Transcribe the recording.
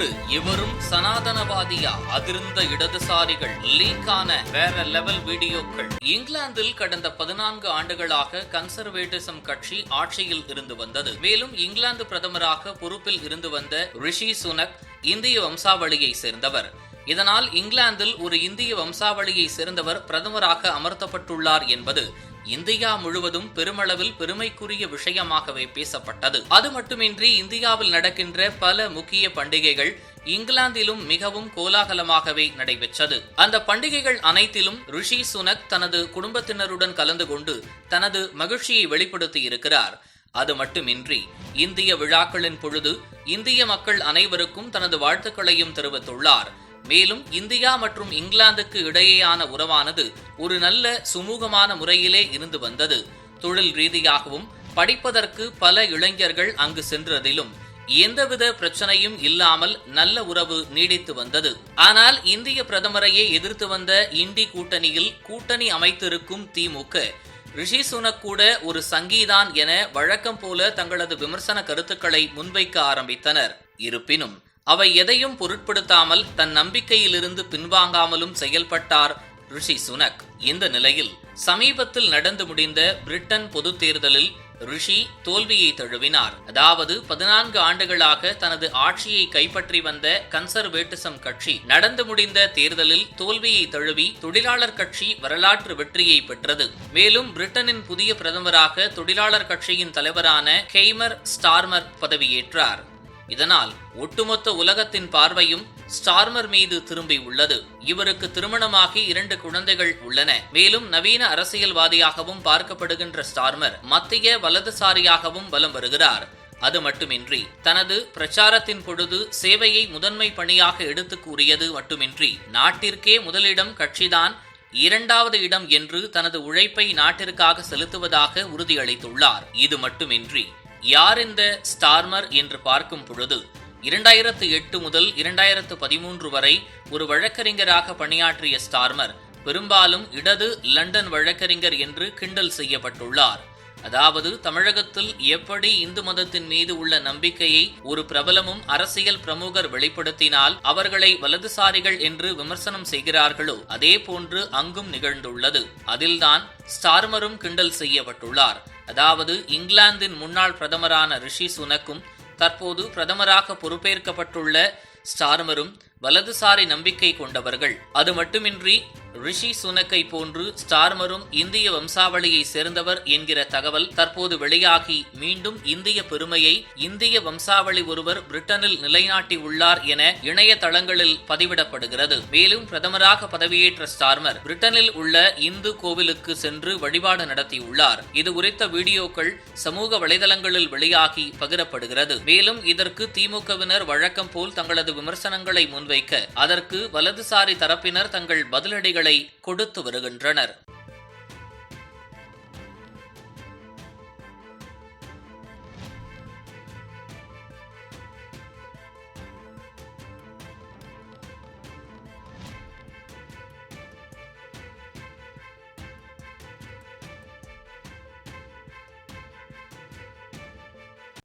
அதோடு இவரும் சனாதனவாதியா அதிர்ந்த இடதுசாரிகள் லீக்கான வேற லெவல் வீடியோக்கள். இங்கிலாந்தில் கடந்த பதினான்கு ஆண்டுகளாக கன்சர்வேட்டிசம் கட்சி ஆட்சியில் இருந்து வந்தது. மேலும் இங்கிலாந்து பிரதமராக பொறுப்பில் இருந்து வந்த ரிஷி சுனக் இந்திய வம்சாவளியை சேர்ந்தவர். இதனால் இங்கிலாந்தில் ஒரு இந்திய வம்சாவளியை சேர்ந்தவர் பிரதமராக அமர்த்தப்பட்டுள்ளார் என்பது இந்தியா முழுவதும் பெருமளவில் பெருமைக்குரிய விஷயமாகவே பேசப்பட்டது. அது மட்டுமின்றி இந்தியாவில் நடக்கின்ற பல முக்கிய பண்டிகைகள் இங்கிலாந்திலும் மிகவும் கோலாகலமாகவே நடைபெற்றது. அந்த பண்டிகைகள் அனைத்திலும் ரிஷி சுனக் தனது குடும்பத்தினருடன் கலந்து கொண்டு தனது மகிழ்ச்சியை வெளிப்படுத்தி இருக்கிறார். அது மட்டுமின்றி இந்திய விழாக்களின் பொழுது இந்திய மக்கள் அனைவருக்கும் தனது வாழ்த்துக்களையும் தெரிவித்துள்ளார். மேலும் இந்தியா மற்றும் இங்கிலாந்துக்கு இடையேயான உறவானது ஒரு நல்ல சுமூகமான முறையிலே இருந்து வந்தது. தொழில் ரீதியாகவும் படிப்பதற்கு பல இளைஞர்கள் அங்கு சென்றதிலும் எந்தவித பிரச்சனையும் இல்லாமல் நல்ல உறவு நீடித்து வந்தது. ஆனால் இந்திய பிரதமரையே எதிர்த்து வந்த இண்டி கூட்டணியில் கூட்டணி அமைத்திருக்கும் திமுக ரிஷி சுனக் கூட ஒரு சங்கீதான் என வழக்கம் போல தங்களது விமர்சன கருத்துக்களை முன்வைக்க ஆரம்பித்தனர். இருப்பினும் அவை எதையும் பொருட்படுத்தாமல் தன் நம்பிக்கையிலிருந்து பின்வாங்காமலும் செயல்பட்டார் ரிஷி சுனக். இந்த நிலையில் சமீபத்தில் நடந்து முடிந்த பிரிட்டன் பொதுத் தேர்தலில் ரிஷி தோல்வியை தழுவினார். அதாவது பதினான்கு ஆண்டுகளாக தனது ஆட்சியை கைப்பற்றி வந்த கன்சர்வேட்டிசம் கட்சி நடந்து முடிந்த தேர்தலில் தோல்வியை தழுவி தொழிலாளர் கட்சி வரலாற்று வெற்றியை பெற்றது. மேலும் பிரிட்டனின் புதிய பிரதமராக தொழிலாளர் கட்சியின் தலைவரான கெய்மர் ஸ்டார்மர் பதவியேற்றார். இதனால் ஒட்டுமொத்த உலகத்தின் பார்வையும் ஸ்டார்மர் மீது திரும்பி உள்ளது. இவருக்கு திருமணமாகி இரண்டு குழந்தைகள் உள்ளன. மேலும் நவீன அரசியல்வாதியாகவும் பார்க்கப்படுகின்ற ஸ்டார்மர் மத்திய வலதுசாரியாகவும் வலம் வருகிறார். அது மட்டுமின்றி தனது பிரச்சாரத்தின் பொழுது சேவையை முதன்மை பணியாக எடுத்து கூறியது மட்டுமின்றி நாட்டிற்கே முதலிடம் கட்சிதான் இரண்டாவது இடம் என்று தனது உழைப்பை நாட்டிற்காக செலுத்துவதாக உறுதியளித்துள்ளார். இது மட்டுமின்றி யார் இந்த ஸ்டார்மர் என்று பார்க்கும் பொழுது இரண்டாயிரத்து எட்டு முதல் இரண்டாயிரத்து பதிமூன்று வரை ஒரு வழக்கறிஞராக பணியாற்றிய ஸ்டார்மர் பெரும்பாலும் இடது லண்டன் வழக்கறிஞர் என்று கிண்டல் செய்யப்பட்டுள்ளார். அதாவது தமிழகத்தில் எப்படி இந்து மதத்தின் மீது உள்ள நம்பிக்கையை ஒரு பிரபலமும் அரசியல் பிரமுகர் வெளிப்படுத்தினால் அவர்களை வலதுசாரிகள் என்று விமர்சனம் செய்கிறார்களோ அதே போன்று அங்கும் நிகழ்ந்துள்ளது. அதில்தான் ஸ்டார்மரும் கிண்டல் செய்யப்பட்டுள்ளார். அதாவது இங்கிலாந்தின் முன்னாள் பிரதமரான ரிஷி சுனக்கும் தற்போது பிரதமராக பொறுப்பேற்கப்பட்டுள்ள ஸ்டார்மரும் வலதுசாரி நம்பிக்கை கொண்டவர்கள். அது மட்டுமின்றி ரிஷி சுனக்கை போன்று ஸ்டார்மரும் இந்திய வம்சாவளியை சேர்ந்தவர் என்கிற தகவல் தற்போது வெளியாகி மீண்டும் இந்திய பெருமையை இந்திய வம்சாவளி ஒருவர் பிரிட்டனில் நிலைநாட்டி உள்ளார் என இணையதளங்களில் பதிவிடப்படுகிறது. மேலும் பிரதமராக பதவியேற்ற ஸ்டார்மர் பிரிட்டனில் உள்ள இந்து கோவிலுக்கு சென்று வழிபாடு நடத்தியுள்ளார். இது குறித்த வீடியோக்கள் சமூக வலைதளங்களில் வெளியாகி பகிரப்படுகிறது. மேலும் இதற்கு திமுகவினர் வழக்கம் போல் தங்களது விமர்சனங்களை முன்வைக்க அதற்கு வலதுசாரி தரப்பினர் தங்கள் பதிலடிகள் கொடுத்து வருகின்றனர்.